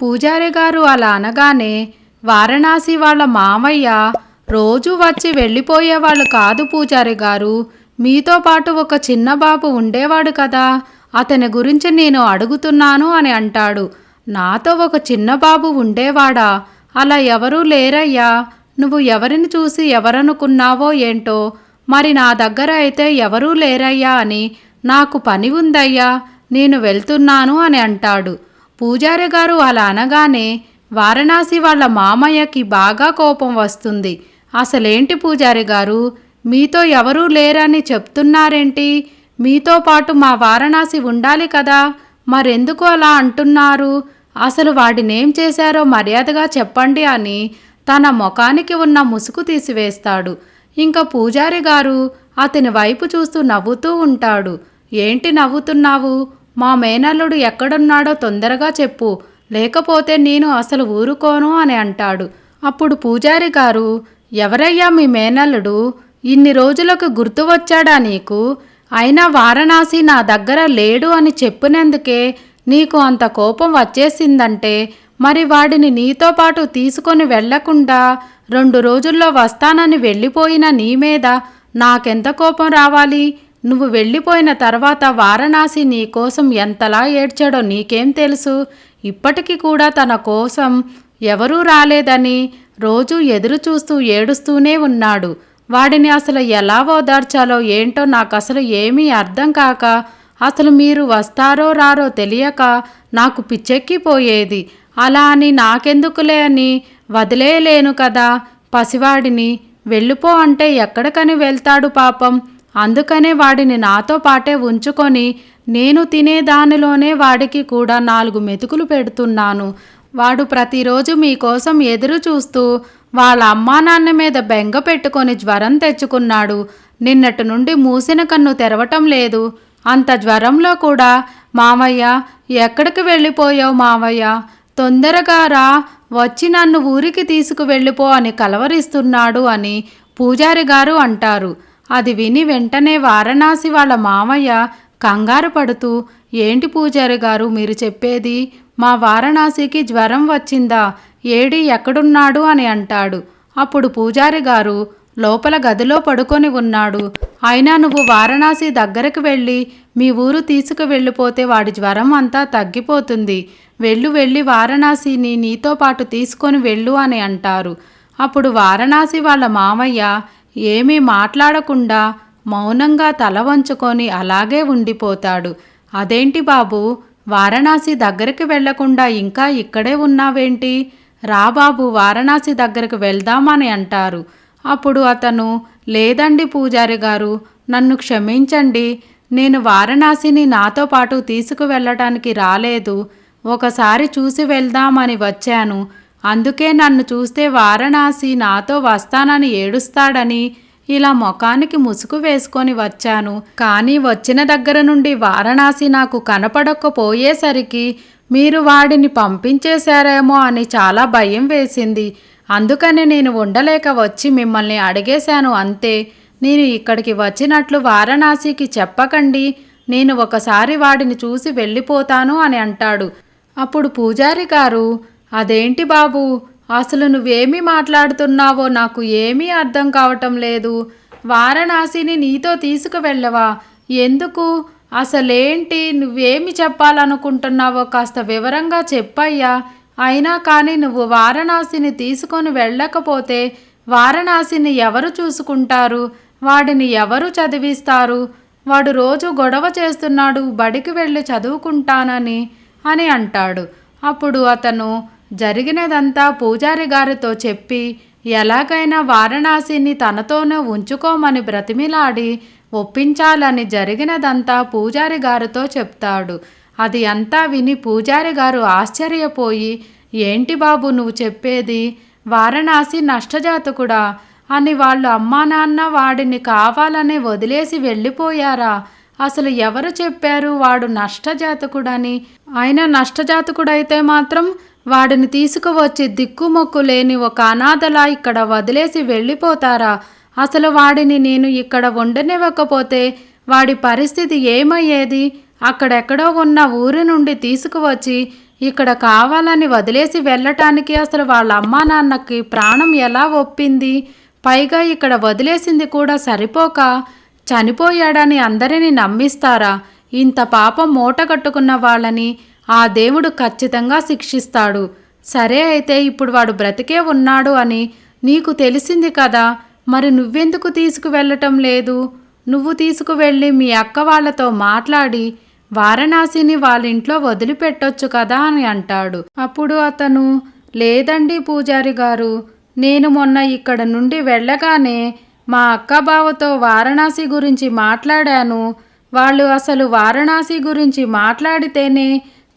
పూజారి గారు అలా అనగానే వారణాసి వాళ్ళ మామయ్య రోజు వచ్చి వెళ్ళిపోయేవాళ్ళు కాదు పూజారి గారు మీతో పాటు ఒక చిన్న బాబు ఉండేవాడు కదా అతని గురించి నేను అడుగుతున్నాను అని అంటాడు. నాతో ఒక చిన్న బాబు ఉండేవాడా? అలా ఎవరూ లేరయ్యా. నువ్వు ఎవరిని చూసి ఎవరనుకున్నావో ఏంటో? మరి నా దగ్గర అయితే ఎవరూ లేరయ్యా అని నాకు పని ఉందయ్యా నేను వెళ్తున్నాను అని అంటాడు. పూజారి గారు అలా అనగానే వారణాసి వాళ్ళ మామయ్యకి బాగా కోపం వస్తుంది. అసలేంటి పూజారి గారు మీతో ఎవరూ లేరని చెప్తున్నారేంటి? మీతో పాటు మా వారణాసి ఉండాలి కదా. మరెందుకు అలా అంటున్నారు? అసలు వాడినేం చేశారో మర్యాదగా చెప్పండి అని తన ముఖానికి ఉన్న ముసుగు తీసివేస్తాడు. ఇంకా పూజారి గారు అతని వైపు చూస్తూ నవ్వుతూ ఉంటాడు. ఏంటి నవ్వుతున్నావు? మా మేనల్లుడు ఎక్కడున్నాడో తొందరగా చెప్పు. లేకపోతే నేను అసలు ఊరుకోను అని అంటాడు. అప్పుడు పూజారి గారు ఎవరయ్యా మీ మేనల్లుడు? ఇన్ని రోజులకు గుర్తు వచ్చాడా నీకు? అయినా వారణాసి నా దగ్గర లేడు అని చెప్పినందుకే నీకు అంత కోపం వచ్చేసిందంటే మరి వాడిని నీతో పాటు తీసుకొని వెళ్ళకుండా రెండు రోజుల్లో వస్తానని వెళ్ళిపోయిన నీ మీద నాకెంత కోపం రావాలి? నువ్వు వెళ్ళిపోయిన తర్వాత వారణాసి నీ కోసం ఎంతలా ఏడ్చాడో నీకేం తెలుసు? ఇప్పటికీ కూడా తన కోసం ఎవరూ రాలేదని రోజు ఎదురు చూస్తూ ఏడుస్తూనే ఉన్నాడు. వాడిని అసలు ఎలా ఓదార్చాలో ఏంటో నాకు అసలు ఏమీ అర్థం కాక అసలు మీరు వస్తారో రారో తెలియక నాకు పిచ్చెక్కిపోయేది. అలా అని నాకెందుకులే అని వదిలేయలేను కదా. పసివాడిని వెళ్ళిపో అంటే ఎక్కడికని వెళ్తాడు పాపం. అందుకనే వాడిని నాతో పాటే ఉంచుకొని నేను తినేదానిలోనే వాడికి కూడా నాలుగు మెతుకులు పెడుతున్నాను. వాడు ప్రతిరోజు మీకోసం ఎదురు చూస్తూ వాళ్ళ అమ్మా నాన్న మీద బెంగ పెట్టుకొని జ్వరం తెచ్చుకున్నాడు. నిన్నటి నుండి మూసిన కన్ను తెరవటం లేదు. అంత జ్వరంలో కూడా మావయ్య ఎక్కడికి వెళ్ళిపోయావు మావయ్య? తొందరగా రా వచ్చి నన్ను ఊరికి తీసుకువెళ్ళిపో అని కలవరిస్తున్నాడు అని పూజారి గారు అంటారు. అది విని వెంటనే వారణాసి వాళ్ళ మామయ్య కంగారు పడుతూ ఏంటి పూజారి గారు మీరు చెప్పేది? మా వారణాసికి జ్వరం వచ్చిందా? ఏడి ఎక్కడున్నాడు? అని అంటాడు. అప్పుడు పూజారి గారు లోపల గదిలో పడుకొని ఉన్నాడు. అయినా నువ్వు వారణాసి దగ్గరకు వెళ్ళి మీ ఊరు తీసుకు వెళ్ళిపోతే వాడి జ్వరం అంతా తగ్గిపోతుంది. వెళ్ళు వెళ్ళి వారణాసిని నీతో పాటు తీసుకొని వెళ్ళు అని అంటారు. అప్పుడు వారణాసి వాళ్ళ మామయ్య ఏమీ మాట్లాడకుండా మౌనంగా తల వంచుకొని అలాగే ఉండిపోతాడు. అదేంటి బాబు? వారణాసి దగ్గరికి వెళ్ళకుండా ఇంకా ఇక్కడే ఉన్నావేంటి? రా బాబు వారణాసి దగ్గరకు వెళ్దామని అంటారు. అప్పుడు అతను లేదండి పూజారి గారు నన్ను క్షమించండి. నేను వారణాసిని నాతో పాటు తీసుకువెళ్ళటానికి రాలేదు. ఒకసారి చూసి వెళ్దామని వచ్చాను. అందుకే నన్ను చూస్తే వారణాసి నాతో వస్తానని ఏడుస్తాడని ఇలా ముఖానికి ముసుగు వేసుకొని వచ్చాను. కానీ వచ్చిన దగ్గర నుండి వారణాసి నాకు కనపడకపోయేసరికి మీరు వాడిని పంపించేశారేమో అని చాలా భయం వేసింది. అందుకని నేను ఉండలేక వచ్చి మిమ్మల్ని అడిగేశాను అంతే. నేను ఇక్కడికి వచ్చినట్లు వారణాసికి చెప్పకండి. నేను ఒకసారి వాడిని చూసి వెళ్ళిపోతాను అని అంటాడు. అప్పుడు పూజారి గారు అదేంటి బాబు? అసలు నువ్వేమి మాట్లాడుతున్నావో నాకు ఏమీ అర్థం కావటం లేదు. వారణాసిని నీతో తీసుకువెళ్ళవా? ఎందుకు? అసలేంటి? నువ్వేమి చెప్పాలనుకుంటున్నావో కాస్త వివరంగా చెప్పయ్యా. అయినా కానీ నువ్వు వారణాసిని తీసుకొని వెళ్ళకపోతే వారణాసిని ఎవరు చూసుకుంటారు? వాడిని ఎవరు చదివిస్తారు? వాడు రోజు గొడవ చేస్తున్నాడు బడికి వెళ్ళి చదువుకుంటానని అని అంటాడు. అప్పుడు అతను జరిగినదంతా పూజారి గారితో చెప్పి ఎలాగైనా వారణాసిని తనతోనే ఉంచుకోమని బ్రతిమిలాడి ఒప్పించాలని జరిగినదంతా పూజారి గారితో చెప్తాడు. అది అంతా విని పూజారి గారు ఆశ్చర్యపోయి ఏంటి బాబు నువ్వు చెప్పేది? వారణాసి నష్టజాతకుడా? అని వాళ్ళు అమ్మా నాన్న వాడిని కావాలని వదిలేసి వెళ్ళిపోయారా? అసలు ఎవరు చెప్పారు వాడు నష్టజాతకుడని? ఆయన నష్టజాతకుడైతే మాత్రం వాడిని తీసుకువచ్చి దిక్కుమొక్కు లేని ఒక అనాథలా ఇక్కడ వదిలేసి వెళ్ళిపోతారా? అసలు వాడిని నేను ఇక్కడ ఉండనివ్వకపోతే వాడి పరిస్థితి ఏమయ్యేది? అక్కడెక్కడో ఉన్న ఊరి నుండి తీసుకువచ్చి ఇక్కడ కావాలని వదిలేసి వెళ్ళటానికి అసలు వాళ్ళ అమ్మా నాన్నకి ప్రాణం ఎలా ఒప్పింది? పైగా ఇక్కడ వదిలేసింది కూడా సరిపోక చనిపోయాడని అందరినీ నమ్మిస్తారా? ఇంత పాపం మూట కట్టుకున్న వాళ్ళని ఆ దేవుడు ఖచ్చితంగా శిక్షిస్తాడు. సరే అయితే ఇప్పుడు వాడు బ్రతికే ఉన్నాడు అని నీకు తెలిసింది కదా మరి నువ్వెందుకు తీసుకువెళ్ళటం లేదు? నువ్వు తీసుకువెళ్ళి మీ అక్క వాళ్ళతో మాట్లాడి వారణాసిని వాళ్ళ ఇంట్లో వదిలిపెట్టొచ్చు కదా అని అంటాడు. అప్పుడు అతను లేదండి పూజారి గారు నేను మొన్న ఇక్కడ నుండి వెళ్ళగానే మా అక్క బావతో వారణాసి గురించి మాట్లాడాను. వాళ్ళు అసలు వారణాసి గురించి మాట్లాడితేనే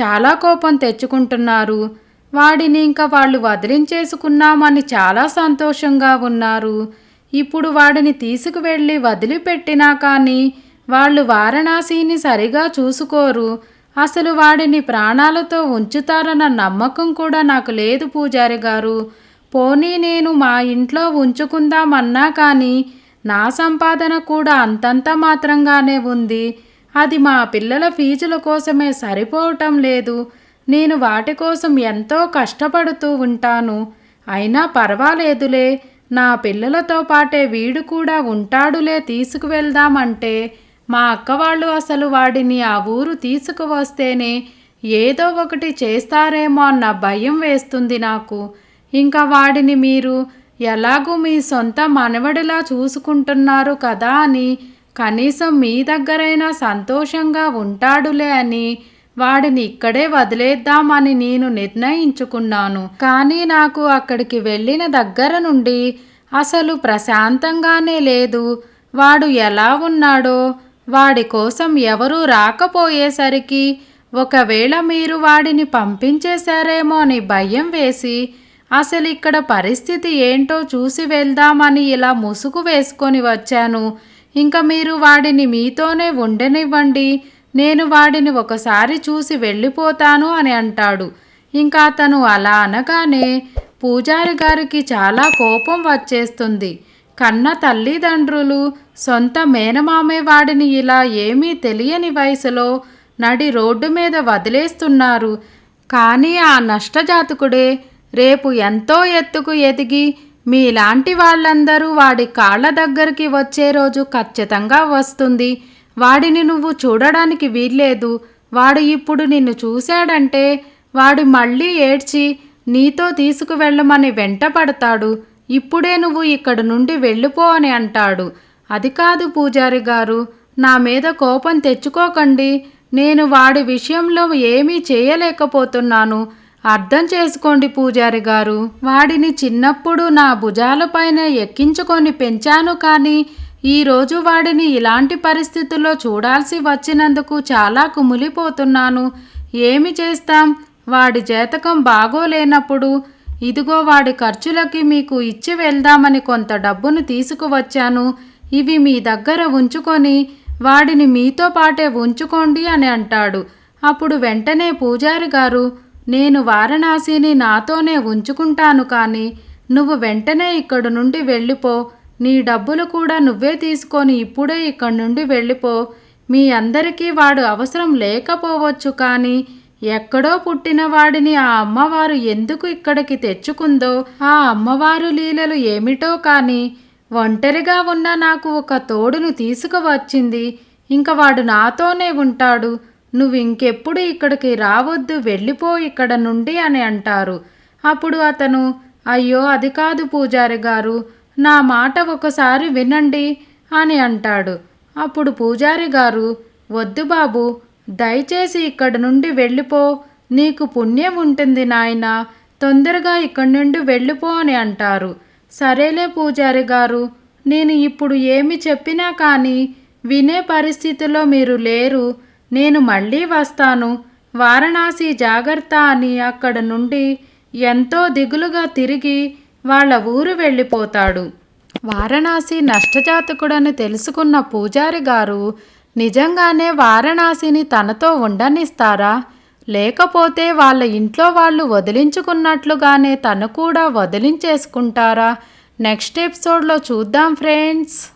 చాలా కోపం తెచ్చుకుంటున్నారు. వాడిని ఇంకా వాళ్ళు వదిలించేసుకున్నామని చాలా సంతోషంగా ఉన్నారు. ఇప్పుడు వాడిని తీసుకువెళ్ళి వదిలిపెట్టినా కానీ వాళ్ళు వారణాసిని సరిగా చూసుకోరు. అసలు వాడిని ప్రాణాలతో ఉంచుతారన్న నమ్మకం కూడా నాకు లేదు పూజారి గారు. పోనీ నేను మా ఇంట్లో ఉంచుకుందామన్నా కానీ నా సంపాదన కూడా అంతంత మాత్రంగానే ఉంది. అది మా పిల్లల ఫీజుల కోసమే సరిపోవటం లేదు. నేను వాటి కోసం ఎంతో కష్టపడుతూ ఉంటాను. అయినా పర్వాలేదులే. నా పిల్లలతో పాటే వీడు కూడా ఉంటాడులే తీసుకువెళ్దామంటే. మా అక్క వాళ్ళు అసలు వాడిని ఆ ఊరు తీసుకువస్తేనే ఏదో ఒకటి చేస్తారేమో అన్న భయం వేస్తుంది నాకు. ఇంకా వాడిని మీరు ఎలాగూ మీ సొంత మనవడిలా చూసుకుంటున్నారు కదా అని కనీసం మీ దగ్గరైనా సంతోషంగా ఉంటాడులే అని వాడిని ఇక్కడే వదిలేద్దామని నేను నిర్ణయించుకున్నాను. కానీ నాకు అక్కడికి వెళ్ళిన దగ్గర నుండి అసలు ప్రశాంతంగానే లేదు. వాడు ఎలా ఉన్నాడో వాడి కోసం ఎవరూ రాకపోయేసరికి ఒకవేళ మీరు వాడిని పంపించేశారేమో అని భయం వేసి అసలు ఇక్కడ పరిస్థితి ఏంటో చూసి వెళ్దామని ఇలా ముసుగు వేసుకొని వచ్చాను. ఇంకా మీరు వాడిని మీతోనే ఉండనివ్వండి. నేను వాడిని ఒకసారి చూసి వెళ్ళిపోతాను అని అంటాడు. ఇంకా అతను అలా అనగానే పూజారి గారికి చాలా కోపం వచ్చేస్తుంది. కన్న తల్లిదండ్రులు సొంత మేనమామే వాడిని ఇలా ఏమీ తెలియని వయసులో నడి రోడ్డు మీద వదిలేస్తున్నారు. కానీ ఆ నష్టజాతకుడే రేపు ఎంతో ఎత్తుకు ఎదిగి మీలాంటి వాళ్ళందరూ వాడి కాళ్ళ దగ్గరికి వచ్చే రోజు ఖచ్చితంగా వస్తుంది. వాడిని నువ్వు చూడడానికి వీల్లేదు. వాడు ఇప్పుడు నిన్ను చూశాడంటే వాడు మళ్ళీ ఏడ్చి నీతో తీసుకువెళ్ళమని వెంటపడతాడు ఇప్పుడే నువ్వు ఇక్కడ నుండి వెళ్ళిపో అని అంటాడు. అది కాదు పూజారి గారు నా మీద కోపం తెచ్చుకోకండి. నేను వాడి విషయంలో ఏమీ చేయలేకపోతున్నాను. అర్థం చేసుకోండి పూజారి గారు. వాడిని చిన్నప్పుడు నా భుజాలపైన ఎక్కించుకొని పెంచాను కానీ ఈరోజు వాడిని ఇలాంటి పరిస్థితుల్లో చూడాల్సి వచ్చినందుకు చాలా కుమిలిపోతున్నాను. ఏమి చేస్తాం? వాడి జాతకం బాగోలేనప్పుడు ఇదిగో వాడి ఖర్చులకి మీకు ఇచ్చి వెళ్దామని కొంత డబ్బును తీసుకువచ్చాను. ఇవి మీ దగ్గర ఉంచుకొని వాడిని మీతో పాటే ఉంచుకోండి అని అంటాడు. అప్పుడు వెంటనే పూజారి గారు నేను వారణాసిని నాతోనే ఉంచుకుంటాను కానీ నువ్వు వెంటనే ఇక్కడి నుండి వెళ్ళిపో. నీ డబ్బులు కూడా నువ్వే తీసుకొని ఇప్పుడే ఇక్కడి నుండి వెళ్ళిపో. మీ అందరికీ వాడు అవసరం లేకపోవచ్చు కానీ ఎక్కడో పుట్టిన వాడిని ఆ అమ్మవారు ఎందుకు ఇక్కడికి తెచ్చుకుందో ఆ అమ్మవారు లీలలు ఏమిటో కానీ ఒంటరిగా ఉన్న నాకు ఒక తోడును తీసుకువచ్చింది. ఇంక వాడు నాతోనే ఉంటాడు. నువ్వు ఇంకెప్పుడు ఇక్కడికి రావద్దు వెళ్ళిపో ఇక్కడ నుండి అని అంటారు. అప్పుడు అతను అయ్యో అది కాదు పూజారి గారు నా మాట ఒకసారి వినండి అని అంటాడు. అప్పుడు పూజారి గారు వద్దు బాబు దయచేసి ఇక్కడ నుండి వెళ్ళిపో నీకు పుణ్యం ఉంటుంది నాయనా తొందరగా ఇక్కడి నుండి వెళ్ళిపో అని అంటారు. సరేలే పూజారి గారు నేను ఇప్పుడు ఏమి చెప్పినా కానీ వినే పరిస్థితిలో మీరు లేరు నేను మళ్ళీ వస్తాను. వారణాసి జాగ్రత్త అని అక్కడ నుండి ఎంతో దిగులుగా తిరిగి వాళ్ళ ఊరు వెళ్ళిపోతాడు. వారణాసి నష్టజాతకుడని తెలుసుకున్న పూజారి గారు నిజంగానే వారణాసిని తనతో ఉండనిస్తారా? లేకపోతే వాళ్ళ ఇంట్లో వాళ్ళు వదిలించుకున్నట్లుగానే తను కూడా వదిలించేసుకుంటారా? నెక్స్ట్ ఎపిసోడ్లో చూద్దాం ఫ్రెండ్స్.